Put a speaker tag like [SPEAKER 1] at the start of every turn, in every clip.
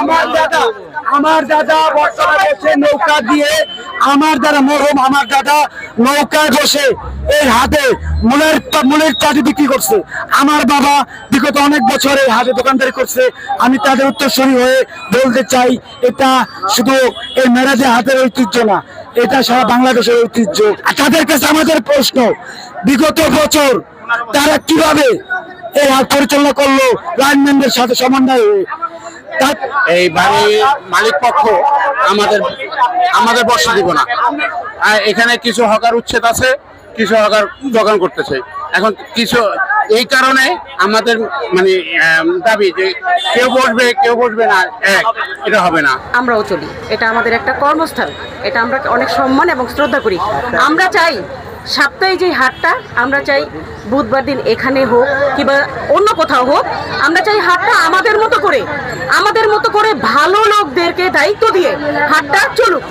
[SPEAKER 1] আমার দাদা আমার দাদা বর্তমানে বসে নৌকা দিয়ে, আমার দ্বারা মরম আমার দাদা নৌকায় বসে এর হাতে মূলের মূলের চাটি বিক্রি করছে। আমার বাবা বিগত অনেক বছর এই হাতে দোকানদারি করছে। আমি তাদের উত্তরসূরি হয়ে বলতে চাই, এটা শুধু এই মেরাজের হাতের ঐতিহ্য না, এটা সারা বাংলাদেশের ঐতিহ্য। তাদের কাছে আমাদের প্রশ্ন, বিগত বছর তারা কীভাবে এই হাট পরিচালনা করল লাইনম্যানদের সাথে সমন্বয়। হয়ে
[SPEAKER 2] এই বাড়ির মালিক পক্ষ আমাদের আমাদের বর্ষা দিব না। আর এখানে কিছু হকার উচ্ছেদ আছে কিছু হকার দোকান করতেছে। এখন কিছু এই কারণে আমাদের মানে দাবি যে কেউ বসবে কেউ বসবে না এক এটা হবে না।
[SPEAKER 3] আমরাও চলি। এটা আমাদের একটা কর্মস্থান এটা আমরা অনেক সম্মান এবং শ্রদ্ধা করি। আমরা চাই সপ্তাহে যে হাটটা আমরা চাই বুধবার দিন এখানে হোক কিংবা অন্য কোথাও হোক আমরা চাই হাটটা আমাদের মতো করে আমাদের মতো করে ভালো লোকদেরকে দায়িত্ব দিয়ে হাটটা চলুক।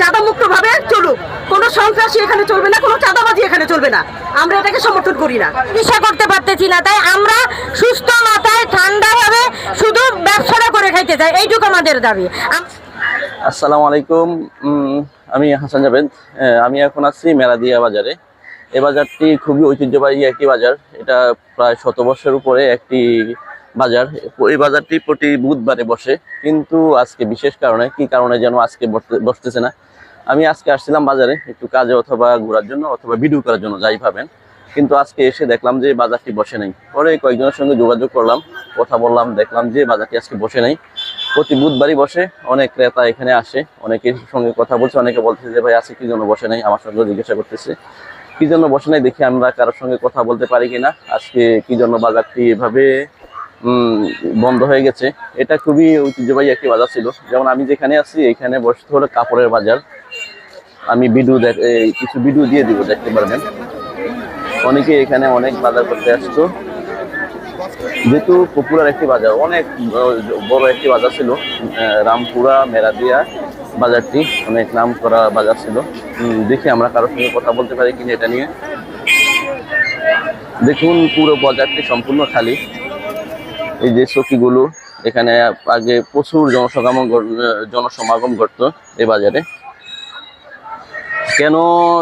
[SPEAKER 3] চাঁদামুক্ত ভাবে চলুক। কোনো সন্ত্রাসী এখানে চলবে না কোনো চাঁদাবাজি এখানে চলবে না। আমরা এটাকে সমর্থন করি না।
[SPEAKER 4] চিকিৎসা করতে পারতেছি না তাই আমরা সুস্থ মাথায় ঠান্ডাভাবে শুধু ব্যবসাটা করে খাইতে চাই। এইটুকু আমাদের দাবি।
[SPEAKER 5] আসসালামু আলাইকুম। আমি হাসান জাভেদ। আমি এখন আছি মেলাদিয়া বাজারে। এ বাজারটি খুবই ঐতিহ্যবাহী একটি বাজার। এটা প্রায় শত বছরের উপরে একটি বাজার। এই বাজারটি প্রতি বুধবারে বসে। কিন্তু আজকে বিশেষ কারণে, কি কারণে যেন আজকে বসতে- বসতেছে না। আমি আজকে আসছিলাম বাজারে একটু কাজে অথবা ঘোরার জন্য অথবা ভিডিও করার জন্য, যাই ভাবেন। কিন্তু আজকে এসে দেখলাম যে বাজারটি বসে নাই। পরে কয়েকজনের সঙ্গে যোগাযোগ করলাম, কথা বললাম, দেখলাম যে বাজারটি আজকে বসে নাই। প্রতি বুধবারই বসে, অনেক ক্রেতা এখানে আসে, অনেকের সঙ্গে কথা বলছে, অনেকে বলতেছে যে, ভাই, আজকে কি জন্য বসে নাই? আমার সঙ্গে জিজ্ঞাসা করতেছে। কি জন্য বসে নাই? দেখি আমরা কারোর সঙ্গে কথা বলতে পারি কিনা? আজকে কি জন্য বাজারটি এভাবে বন্ধ হয়ে গেছে? এটা খুবই ঐতিহ্যবাহী একটি বাজার ছিল। যেমন আমি যেখানে আছি, এখানে বসতে হলো কাপড়ের বাজার। আমি ভিডিও কিছু ভিডিও দিয়ে দিব, দেখতে পারবেন। অনেকে এখানে অনেক বাজার করতে আসতো। যেহেতু পপুলার একটি বাজার, অনেক বড়- একটি বাজার ছিল রামপুরা, মেরাদিয়া বাজারটি, অনেক নাম করা বাজার ছিল। দেখি আমরা কারোর সঙ্গে কথা বলতে পারি কিনা এটা নিয়ে। দেখুন, পুরো বাজারটি সম্পূর্ণ খালি। এই যে চকিগুলো এখানে আগে প্রচুর জনসমাগম জনসমাগম ঘটতো এই বাজারে। কেন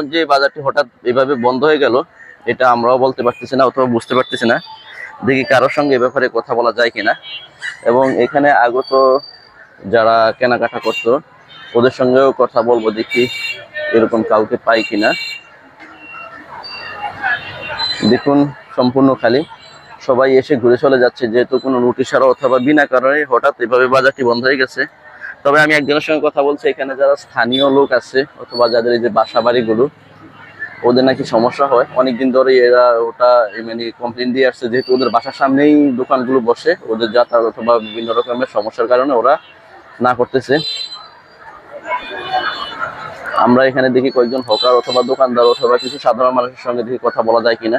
[SPEAKER 5] যে বাজারটি হঠাৎ এভাবে বন্ধ হয়ে গেল, এটা আমরাও বলতে পারতেছি না, অথবা বুঝতে পারতেছি না। দেখি কারোর সঙ্গে ব্যাপারে কথা বলা যায় কিনা। এবং এখানে আগত যারা কেনাকাটা করতো, ওদের সঙ্গেও কথা বলব, দেখি এরকম কাউকে পাই কিনা। দেখুন, সম্পূর্ণ খালি। সবাই এসে ঘুরে চলে যাচ্ছে, যেহেতু কোনো নোটিশ ছাড়া অথবা বিনা কারণে হঠাৎ এভাবে বাজারটি বন্ধ হয়ে গেছে। তবে আমি একজনের সঙ্গে কথা বলছি, এখানে যারা স্থানীয় লোক আছে, অথবা যাদের এই যে বাসা বাড়িগুলো ওদের নাকি সমস্যা হয়। অনেকদিন ধরে এরা ওটা মানে কমপ্লেন দিয়ে আসছে, যেহেতু ওদের বাসার সামনেই দোকানগুলো বসে, ওদের যাতায়াত অথবা বিভিন্ন রকমের সমস্যার কারণে ওরা না করতেছে। আমরা এখানে দেখি কয়েকজন হকার অথবা দোকানদার অথবা কিছু সাধারণ মানুষের সঙ্গে দেখি কথা বলা যায় কিনা।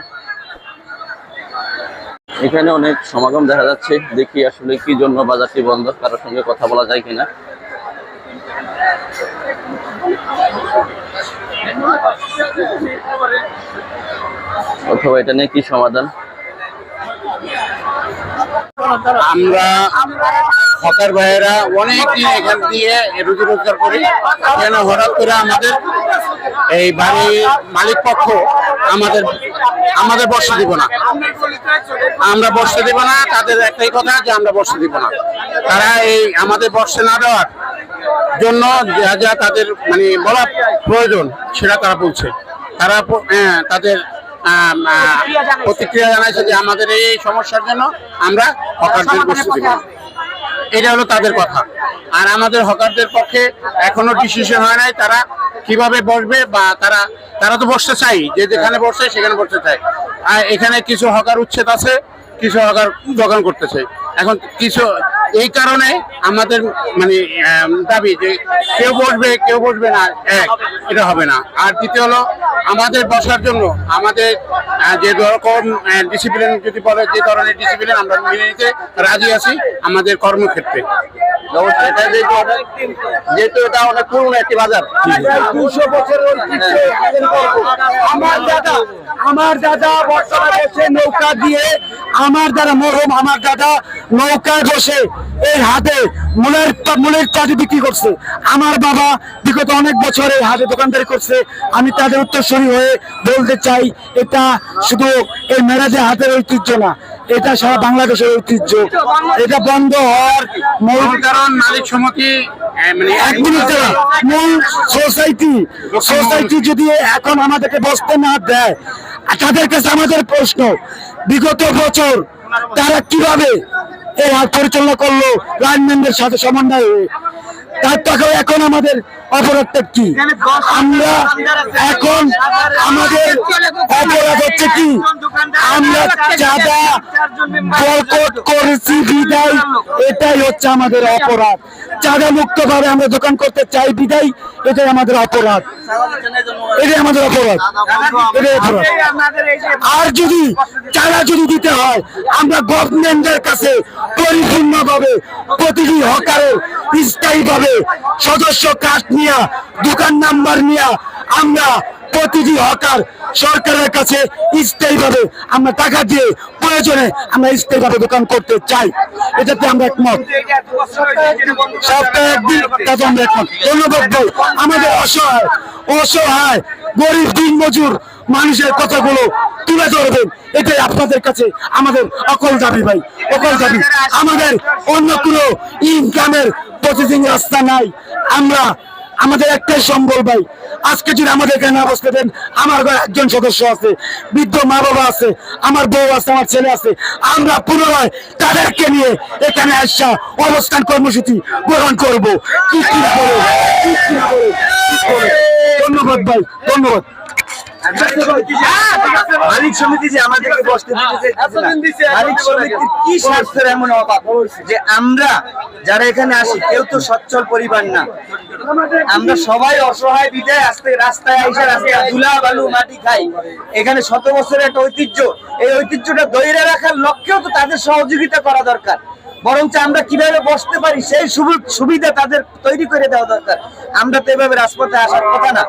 [SPEAKER 5] এখানে অনেক সমাগম দেখা যাচ্ছে, দেখি আসলে কি জন্য বাজারটি বন্ধ, কারোর সঙ্গে কথা বলা যায় কিনা। অথবা এটা নিয়ে কি সমাধান?
[SPEAKER 2] আমরা হকার ভাইয়েরা অনেক এখান দিয়ে রুজি রোজগার করি। কেন হঠাৎ করে আমাদের এই বাড়ির মালিক পক্ষ আমাদের আমাদের বর্ষা দিব না। আমরা বর্ষা দিব না, তাদের একটাই কথা যে আমরা বর্ষা দিব না। তারা এই আমাদের বর্ষে না দেওয়ার জন্য যা যা তাদের মানে বলা প্রয়োজন সেটা তারা বলছে। তারা হ্যাঁ, তাদের প্রতিক্রিয়া জানাইছে যে আমাদের এই সমস্যার জন্য আমরা হকারদের বসতে দিব। এটা হলো তাদের কথা। আর আমাদের হকারদের পক্ষে এখনও ডিসিশন হয় নাই তারা কীভাবে বসবে বা তারা তারা তো বসতে চাই যে যেখানে বসে সেখানে বসতে চায় আর এখানে কিছু হকার উচ্ছেদ আছে কিছু হকার দোকান করতেছে। এখন কিছু এই কারণে আমাদের মানে দাবি যে কেউ বসবে কেউ বসবে না, এক, এটা হবে না। আর দ্বিতীয় হলো, আমাদের বসার জন্য আমাদের যে রকম ডিসিপ্লিন যদি বলে যে ধরনের ডিসিপ্লিন আমরা মেনে নিতে রাজি আছি, আমাদের কর্মক্ষেত্রে।
[SPEAKER 5] যেহেতু এটা অনেক পুরনো একটি বাজার।
[SPEAKER 1] দুশো বছরের। আমার দাদা আমার দাদা বর্তমানে বসে নৌকা দিয়ে আমার মরম আমার দাদা নৌকায় বসে এই হাটে মূলের মূলের চাষি বিক্রি করছে। আমার বাবা বিগত অনেক বছর এই হাটে দোকানদারি করছে। আমি তাদের উত্তরসূরি হয়ে বলতে চাই এটা শুধু এই মেরাজে হাতের ঐতিহ্য না। এটা সারা বাংলাদেশের ঐতিহ্য। এটা বন্ধ হওয়ার মূল
[SPEAKER 2] কারণ মালিক সমিতি মানে
[SPEAKER 1] এক মিনিট মূল সোসাইটি সোসাইটি যদি এখন আমাদেরকে বসতে না দেয় তাদের কাছে আমাদের প্রশ্ন বিগত বছর তারা কীভাবে এই হাট পরিচালনা করল লাইনম্যানদের সাথে সমন্বয়? হয়ে তার টাকা এখন আমাদের অপরাধটা কি? আমরা এখন আমাদের অপরাধ হচ্ছে কি? আমরা চাঁদা বয়কট করেছি বিদায়। এটাই হচ্ছে আমাদের অপরাধ। চাঁদা মুক্ত ভাবে আমরা দোকান করতে চাই বিদায়। এটাই আমাদের অপরাধ। এটাই আমাদের অপরাধ। এটাই অপরাধ। আর যদি চাঁদা যদি দিতে হয় আমরা গভর্নমেন্টের কাছে পরিপূর্ণ ভাবে প্রতিটি হকারের স্থায়ী ভাবে সদস্য কার্ড নিয়ে, দোকান নাম্বার নিয়ে আমরা প্রতিটি হকার সরকারের কাছে স্থায়ী ভাবে আমরা টাকা দিয়ে প্রয়োজনে আমরা স্থায়ী ভাবে দোকান করতে চাই। এটাতে আমরা একমত। সপ্তাহে একদিন তাতে আমরা একমত। ধন্যবাদ ভাই। আমাদের অসহায় অসহায়, গরিব দিন মজুর মানুষের কথাগুলো তুলে ধরবেন। এটাই আপনাদের কাছে আমাদের অকল দাবি ভাই। অকল দাবি। আমাদের অন্য কোনো ইনকামের প্রতিদিন রাস্তা নাই। আমরা, আমাদের একটাই সম্বল ভাই। আজকে যদি আমাদের এখানে না বসতে দেন, আমার একজন সদস্য আছে, বৃদ্ধ মা বাবা আছে, আমার বউ আছে, আমার ছেলে আছে, আমরা পুনরায় তাদেরকে নিয়ে এখানে আসা অবস্থান কর্মসূচি গ্রহণ করব। কি কি করে ধন্যবাদ ভাই, ধন্যবাদ।
[SPEAKER 6] মালিক সমিতি যে আমাদেরকে বসতে দিতেছে মালিক সমিতির কি স্বার্থের এমন অভাব? যে আমরা যারা এখানে আসি কেউ তো সচ্ছল পরিবার না। আমরা সবাই অসহায় বিদায় আসতে রাস্তায় আইসা রাস্তায় ধুলা বালু মাটি খাই। এখানে শত বছরের একটা ঐতিহ্য। এই ঐতিহ্যটা ধরে রাখার লক্ষ্যেও তো তাদের সহযোগিতা করা দরকার। বরঞ্চ আমরা কীভাবে বসতে পারি সেই সুবিধা তাদের তৈরি করে দেওয়া দরকার। আমরা তো এভাবে রাজপথে আসার কথা না।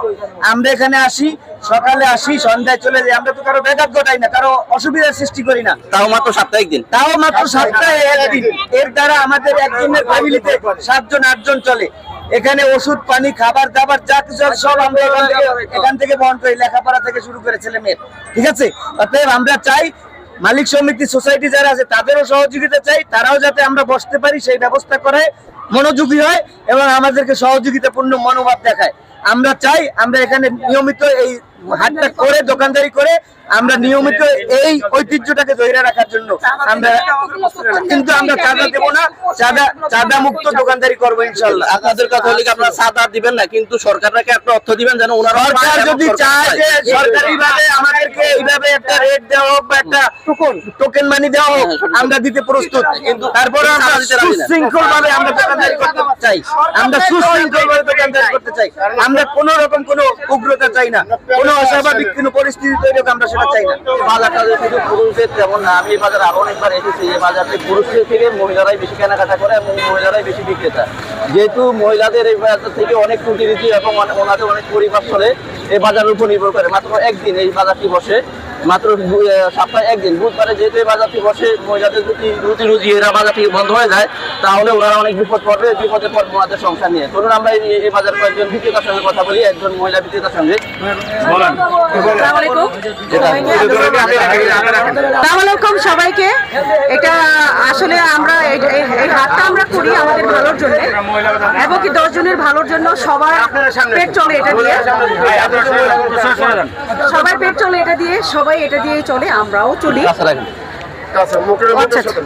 [SPEAKER 6] আমরা এখানে আসি সকালে আসি সন্ধ্যায় চলে যাই। আমরা তো কারও বেঘাত ঘটাই না কারও অসুবিধার সৃষ্টি করি না।
[SPEAKER 5] তাও মাত্র সাপ্তাহিক দিন।
[SPEAKER 6] তাও মাত্র সপ্তাহে একদিন এর দ্বারা আমাদের একজনের ফ্যামিলিতে সাতজন আটজন চলে। এখানে ওষুধ পানি খাবার দাবার যা কিছু সব আমরা এখান থেকে বহন করি লেখাপড়া থেকে শুরু করে ছেলে মেয়ের ঠিক আছে? অতএব আমরা চাই মালিক সমিতি সোসাইটি যারা আছে তাদেরও সহযোগিতা চাই। তারাও যাতে আমরা বসতে পারি সেই ব্যবস্থা করে মনোযোগী হয় এবং আমাদেরকে সহযোগিতাপূর্ণ মনোভাব দেখায়। আমরা চাই আমরা এখানে নিয়মিত এই হাটটা করে দোকানদারি করে আমরা নিয়মিত এই ঐতিহ্যটাকে ধরে রাখার জন্য আমরা কিন্তু আমরা চাঁদা দেবো না। চাঁদা চাঁদা মুক্ত দোকানদারি করব ইনশাল্লাহ
[SPEAKER 5] আপনাদের কথা হলে আপনারা আট দিবেন না? কিন্তু সরকারকে একটা অর্থ দিবেন যেন ওনারা
[SPEAKER 6] সরকার যদি চায় যে সরকারি ভাবে আমাদেরকে এইভাবে একটা রেট দেওয়া হোক বা একটা টোকেন মানি দেওয়া হোক আমরা দিতে প্রস্তুত। কিন্তু তারপরে আমরা সুশৃঙ্খল ভাবে আমরা দোকানদারি করতে চাই। আমরা সুশৃঙ্খল ভাবে দোকানদারি করতে চাই। আমরা কোন রকম কোনো উগ্রতা চাই না। কোনো অস্বাভাবিক কোনো পরিস্থিতি তৈরি হোক আমরা সেটা চাই না।
[SPEAKER 5] বাজারটা শুধু পুরুষদের যেমন আমি বাজারে আরও অনেকবার এসেছি এই বাজারটি পুরুষদের থেকে মহিলারাই বেশি কেনাকাটা করে এবং মহিলারাই বেশি বিক্রেতা। যেহেতু মহিলাদের এই বাজার থেকে অনেক রুটি এবং ওনাদের অনেক পরিবার চলে এই বাজারের উপর নির্ভর করে। মাত্র একদিন এই বাজারটি বসে। মাত্র সপ্তাহে একদিন। বুধবারে যেহেতু এই বাজারটি বসে মহিলাদের যদি রুটি রুজি এরা বাজারটি বন্ধ হয়ে যায় তাহলে ওনারা অনেক বিপদ পড়বে। বিপদে পড়বে ওনাদের সংসার নিয়ে। ধরুন আমরা এই এই বাজার কয়েকজন বিক্রেতার সঙ্গে কথা বলি। একজন মহিলা বিক্রেতার সঙ্গে।
[SPEAKER 3] সবাইকে। এটা আসলে আমরা এই এই আমরা করি। আমাদের জন্য। এবং কি দশ জনের ভালোর জন্য সবার পেট চলে এটা দিয়ে। সবাই পেট চলে এটা দিয়ে সবাই এটা দিয়েই চলে আমরাও চলি। আচ্ছা আচ্ছা।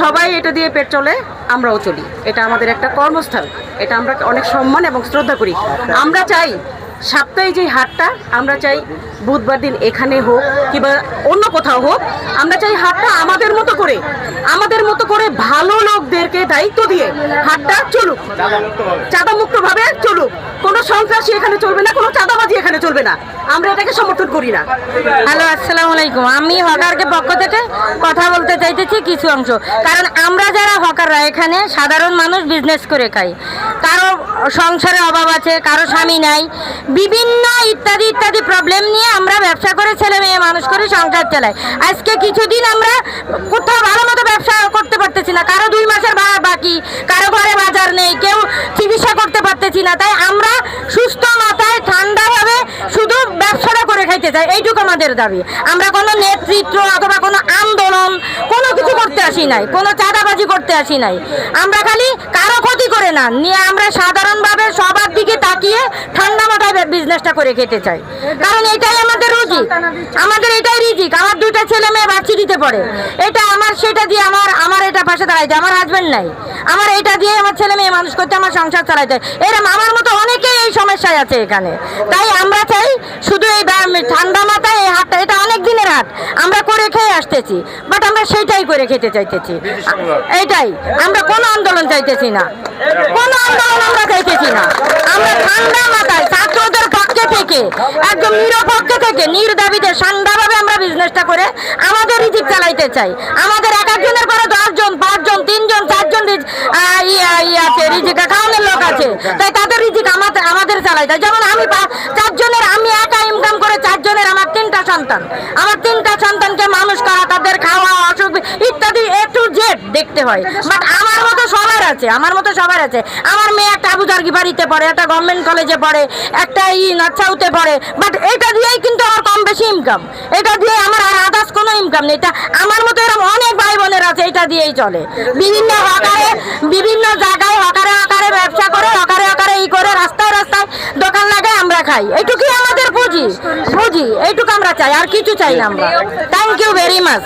[SPEAKER 3] সবাই এটা দিয়ে পেট চলে আমরাও চলি। এটা আমাদের একটা কর্মস্থল। এটা আমরা অনেক সম্মান এবং শ্রদ্ধা করি। আমরা চাই সপ্তাহে যে হাটটা, আমরা চাই বুধবার দিন এখানে হোক কিংবা অন্য কোথাও হোক, আমরা চাই হাটটা আমাদের মতো করে, আমাদের মতো করে ভালো লোকদেরকে দায়িত্ব দিয়ে হাটটা চলুক। চাঁদামুক্তভাবে চলুক। কোনো সন্ত্রাসী এখানে চলবে না, কোনো চাঁদাবাজি এখানে চলবে না। আমরা এটাকে সমর্থন করি না।
[SPEAKER 4] হ্যালো, আসসালামু আলাইকুম। আমি হকারকে পক্ষ থেকে কথা বলতে চাইতেছি কিছু অংশ। কারণ আমরা যারা হকাররা, এখানে সাধারণ মানুষ বিজনেস করে খাই। কারও সংসারে অভাব আছে, কারও স্বামী নাই। বিভিন্ন ইত্যাদি ইত্যাদি প্রবলেম নিয়ে আমরা ব্যবসা করে ছেলে মেয়ে মানুষ করে সংসার চালাই। আজকে কিছুদিন আমরা কোথাও ভালো মতো ব্যবসা করতে পারতেছি না। কারও দুই মাসের ভাড়া বাকি, কারও ঘরে বাজার নেই, কেউ চিকিৎসা করতে পারতেছি না। তাই আমরা সুস্থ খাইতে চাই, এইটুকু আমাদের দাবি। আমরা কোনো নেতৃত্ব অথবা কোনো আন্দোলন, কোনো কিছু করতে আসি নাই, কোনো চাঁদাবাজি করতে আসি নাই। আমরা খালি কারও ক্ষতি করে না, নিয়ে আমরা সাধারণভাবে সবার দিকে তাকিয়ে ঠান্ডা মাথায় বিজনেসটা করে খেতে চাই। কারণ এটাই আমাদের রুজি, আমাদের এটাই রিজিক। আমার দুইটা ছেলে মেয়ে বাচ্চি দিতে পারে এটা আমার, সেটা দিয়ে আমার আমার এটা পাশে দাঁড়াইতে আমার হাজবেন্ড নাই। আমার এটা দিয়ে আমার ছেলে মেয়ে মানুষ করতে, আমার সংসার চালাইতে এরকম আমার মতো অনেকেই এই সমস্যায় আছে এখানে। তাই আমরা চাই শুধু এই ঠান্ডা মাথায় এই হাটটা এটা অনেক দিনের হাট আমরা করে খেয়ে আসতেছি বাট আমরা সেইটাই করে খেতে চাইতেছি। এইটাই আমরা কোনো আন্দোলন চাইতেছি না। কোনো আন্দোলন আমরা চাইতেছি না। আমরা ঠান্ডা মাথায় ছাত্রদের পক্ষে থেকে একদম নিরপক্ষে থেকে নির্দাবিতে ঠান্ডাভাবে আমরা বিজনেসটা করে আমাদের রিজিক চালাইতে চাই। আমাদের এক একজনের করে দশজন পাঁচজন তিনজন আছে লোক আছে তাদের আমাদের। যেমন আমি চারজনের, আমি ইনকাম করে চারজনের আমার তিনটা সন্তান আমার তিনটা সন্তানকে মানুষ করা, তাদের খাওয়া, অসুখ দেখতে হয়। বাট আমার মতো সবার আছে, আমার মতো সবার আছে। আমার মেয়ে একটা আবু জার্গি বাড়িতে পড়ে, একটা গভর্নমেন্ট কলেজে পড়ে, একটা ই নচ্ছাউতে পড়ে। বাট এটা দিয়েই কিন্তু আমার কম বেশি ইনকাম এটা দিয়ে আমার আর আদার্স কোনো ইনকাম নেই। এটা আমার মতো এরকম অনেক ভাই বোনের আছে, এটা দিয়েই চলে। বিভিন্ন হকারে, বিভিন্ন জায়গায় হকারে হকারে ব্যবসা করে, হকারে হকারে ই করে, রাস্তায় রাস্তায় দোকান লাগায় আমরা খাই। এইটুকুই আমাদের পুঁজি। পুঁজি, এইটুকু আমরা চাই, আর কিছু চাই না আমরা। Thank you very much